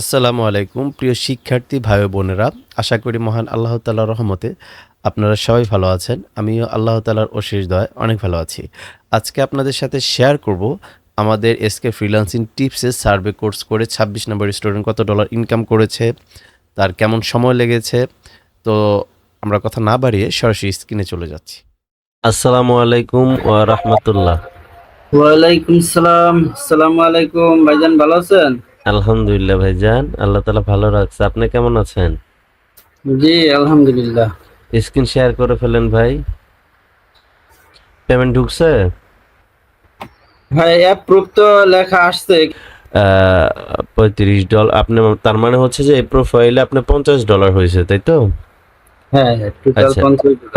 আসসালামু আলাইকুম, প্রিয় শিক্ষার্থী ভাই বোনেরা। আশা করি মহান আল্লাহ তালার রহমতে আপনারা সবাই ভালো আছেন। আমিও আল্লাহ তালার অশেষ দয় অনেক ভালো আছি। আজকে আপনাদের সাথে শেয়ার করব আমাদের এসকে ফ্রিল্যান্সিং টিপসের সার্ভে কোর্স করে ছাব্বিশ নম্বর স্টুডেন্ট কত ডলার ইনকাম করেছে, তার কেমন সময় লেগেছে। তো আমরা কথা না বাড়িয়ে সরাসরি স্ক্রিনে চলে যাচ্ছি। আসসালামু আলাইকুম ওয়া রাহমাতুল্লাহ। ওয়ালাইকুম সালাম। আসসালামু আলাইকুম। ভাইজান ভালো আছেন? আলহামদুলিল্লাহ ভাইজান আল্লাহ তাআলা ভালো রাখছে। আপনি কেমন আছেন? জি আলহামদুলিল্লাহ। স্ক্রিন শেয়ার করে ফেলেন ভাই। পেমেন্ট ঢুকছে? ভাই অ্যাপ্রুভ তো লেখা আসছে। পঁয়ত্রিশ ডলার আপনি তার মানে হচ্ছে যে এই প্রোফাইলে আপনি পঞ্চাশ ডলার হয়েছে তাই তো? হ্যাঁ টোটাল আচ্ছা।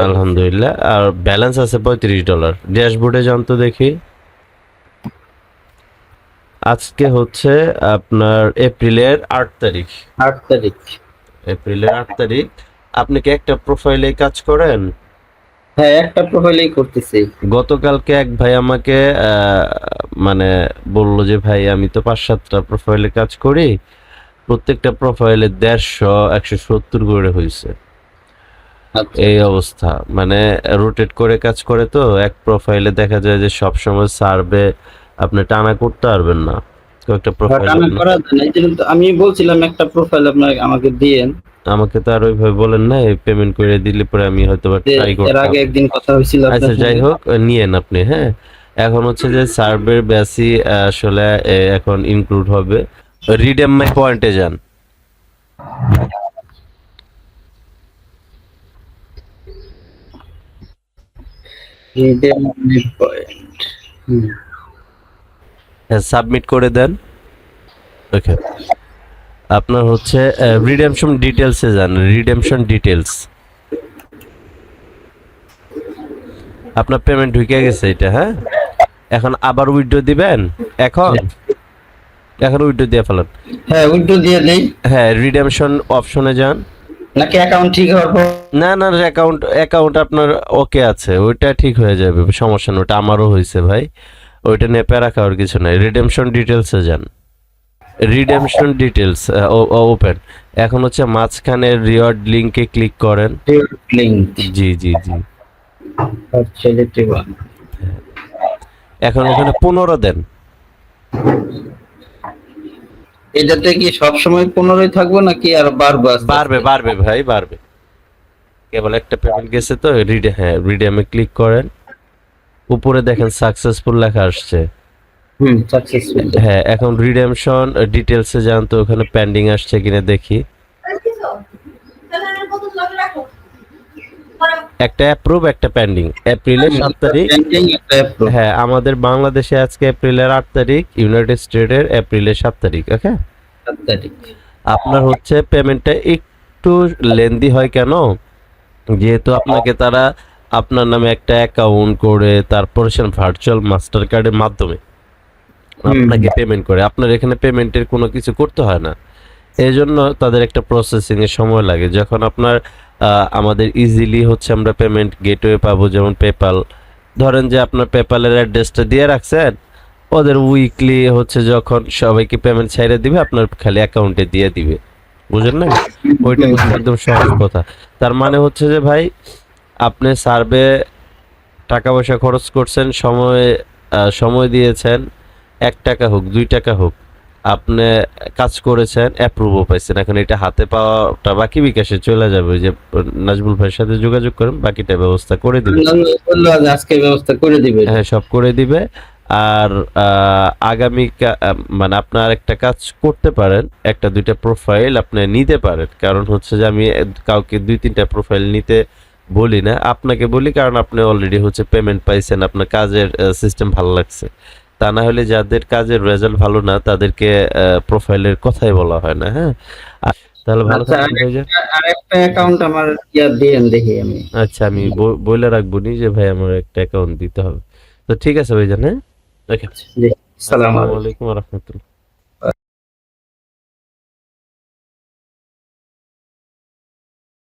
আলহামদুলিল্লাহ। আর ব্যালেন্স আছে পঁয়ত্রিশ ডলার ড্যাশবোর্ডে যান তো দেখি। আজকে হচ্ছে আপনার এপ্রিলের আট তারিখ। আট তারিখ। এপ্রিলের আট তারিখ। আপনি কি একটা প্রোফাইলে কাজ করেন? হ্যাঁ একটা প্রোফাইলেই করতেছি। গতকালকে এক ভাই আমাকে মানে বলল যে ভাই আমি তো পাঁচ সাতটা প্রোফাইলে কাজ করি। প্রত্যেকটা প্রোফাইলে দেড়শো একশো সত্তর করে হয়েছে আচ্ছা। এই অবস্থা। মানে রোটেট করে কাজ করে তো এক প্রোফাইলে দেখা যায় যে সব সময় সার্ভে আপনি টানা করতে পারবেন না। কয়েকটা প্রোফাইল টানা করা যায় জন্য আমি বলছিলাম একটা প্রোফাইল আপনার আমাকে দিয়েন। আমাকে তো আর ওইভাবে বলেন না এই পেমেন্ট করে দিলে পরে আমি হয়তো ট্রাই এর আগে একদিন কথা হয়েছিল আচ্ছা যাই হোক নিয়েন আপনি হ্যাঁ। এখন হচ্ছে যে সার্ভের বেসি আসলে এখন ইনক্লুড হবে। রিডেম মাই পয়েন্টে যান। Redeem my point. হুম। সাবমিট করে দেন। ওকে আপনার হচ্ছে রিডেমশন ডিটেলসে যান রিডেমশন ডিটেলস আপনার পেমেন্ট ঢুকে গেছে এটা হ্যাঁ? এখন আবার উইথড্র দিবেন? এখন? এখন উইথড্র দিয়ে ফেলেন। হ্যাঁ উইথড্র দিয়ে দেই। হ্যাঁ রিডেমশন অপশনে যান। নাকি অ্যাকাউন্ট ঠিক হওয়ার পর? না না অ্যাকাউন্ট অ্যাকাউন্ট আপনার ওকে আছে। ওইটা ঠিক হয়ে যাবে সমস্যা নেই ওটা আমারও হয়েছে ভাই। ওইটা নিয়ে প্যারা খাওয়ার কিছু নাই। রিডেমশন ডিটেলসে যান। রিডেমশন ডিটেলস ওপেন এখন হচ্ছে মাঝখানে রিওয়ার্ড লিংকে ক্লিক করেন। লিংক জি জি জি। এখন ওখানে পনেরো দেন। এটাতে কি সবসময় পনেরোই থাকব নাকি আর বাড়বো? বাড়বে বাড়বে ভাই বাড়বে। কেবল একটা পেমেন্ট গেছে তো রিডে হ্যাঁ রিডেমে ক্লিক করেন। উপরে দেখেন সাকসেসফুল লেখা আসছে। হ্যাঁ এখন রিডেমশন ডিটেলসে যান তো ওখানে পেন্ডিং আসছে কিনা দেখি। একটা অ্যাপ্রুভ একটা পেন্ডিং এপ্রিলের সাত তারিখ। হ্যাঁ আমাদের বাংলাদেশে আজকে এপ্রিলের আট তারিখ ইউনাইটেড স্টেটের এপ্রিলের সাত তারিখ ওকে? আপনার হচ্ছে পেমেন্টটা একটু লেন্দি হয় কেন? যেহেতু আপনাকে তারা আপনার নামে একটা অ্যাকাউন্ট করে তারপরে সে ভার্চুয়াল মাস্টার কার্ডের মাধ্যমে আপনাকে পেমেন্ট করে। আপনার এখানে পেমেন্টের কোনো কিছু করতে হয় না। এই জন্য তাদের একটা প্রসেসিং এর সময় লাগে। যখন আপনার আমাদের ইজিলি হচ্ছে আমরা পেমেন্ট গেটওয়ে পাবো যেমন পেপাল ধরেন যে আপনার পেপালের অ্যাড্রেসটা দিয়ে রাখছেন ওদের উইকলি হচ্ছে যখন সবাইকে পেমেন্ট ছাইড়ে দিবে আপনার খালি অ্যাকাউন্টে দিয়ে দিবে। বুঝলেন না ওইটা একদম সহজ কথা। তার মানে হচ্ছে যে ভাই আপনি সার্ভে টাকা পয়সা খরচ করছেন সময় সময় দিয়েছেন এক টাকা হোক দুই টাকা হোক আপনি কাজ করেছেন অ্যাপ্রুভও পাইছেন এখন এটা হাতে পাওয়াটা বাকি বিকাশে চলে যাবে ওই যে নাজমুল ভাইয়ের সাথে যোগাযোগ করেন বাকিটা ব্যবস্থা করে দিবে আজকে ব্যবস্থা করে দিবে হ্যাঁ সব করে দিবে আর আগামী মানে আপনার একটা কাজ করতে পারেন একটা দুইটা প্রোফাইল আপনি নিতে পারেন কারণ হচ্ছে যে আমি কাউকে দুই তিনটা প্রোফাইল নিতে বলি না আপনাকে বলি কারণ আপনি অলরেডি হচ্ছে পেমেন্ট পাইছেন আপনার কাজের সিস্টেম ভালো লাগছে। তা না হলে যাদের কাজের রেজাল্ট ভালো না তাদেরকে প্রোফাইলের কথাই বলা হয় না হ্যাঁ? তাহলে ভালো আচ্ছা, থাকবেন ভাইজান। আর একটা অ্যাকাউন্ট আমার ইয়া দিয়েন দেখি আমি। আচ্ছা আমি বলে রাখব নি যে ভাই আমার একটা অ্যাকাউন্ট দিতে হবে। তো ঠিক আছে ভাইজান হ্যাঁ? ওকে আসসালামু আলাইকুম। রহমতুল্লাহ।